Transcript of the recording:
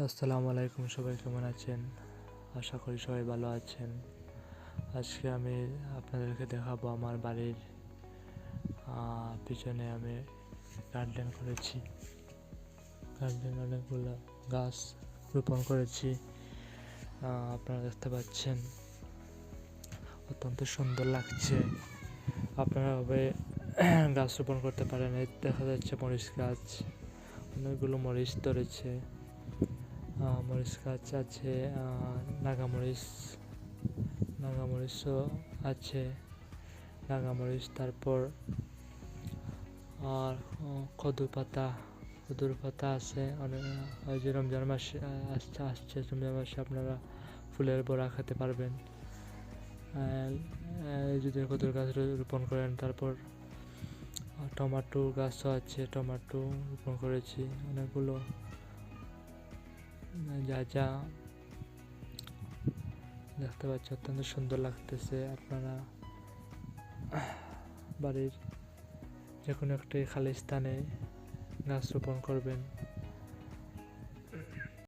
আসসালামু আলাইকুম সবাই, কেমন আছেন? আশা করি সবাই ভালো আছেন। আজকে আমি আপনাদেরকে দেখাবো আমার বাড়ির পিছনে আমি গার্ডেন করেছি। গার্ডেন অনেকগুলো গাছ রোপণ করেছি। আপনারা দেখতে পাচ্ছেন, অত্যন্ত সুন্দর লাগছে। আপনারা ভাবে গাছ রোপণ করতে পারেন। দেখা যাচ্ছে মরিচ গাছ, অনেকগুলো মরিচ ধরেছে। মরিচ গাছ আছে নাগামরিচ নাগামরিচও আছে নাগামরিচ তারপর আর আহ, কদু পাতা কদুর পাতা আছে অনেক ওই যে রমজান মাসে আসছে আসছে রমজান মাসে আপনারা ফুলের বড়া খেতে পারবেন। যদি কদুর গাছ রোপণ করেন তারপর টমাটো গাছও আছে টমাটো রোপণ করেছি অনেকগুলো। যা যা। দেখতে পাচ্ছি, অত্যন্ত সুন্দর লাগতেছে আপনারা। বাড়ির যে কোনো একটি খালি স্থানে গাছ রোপণ করবেন।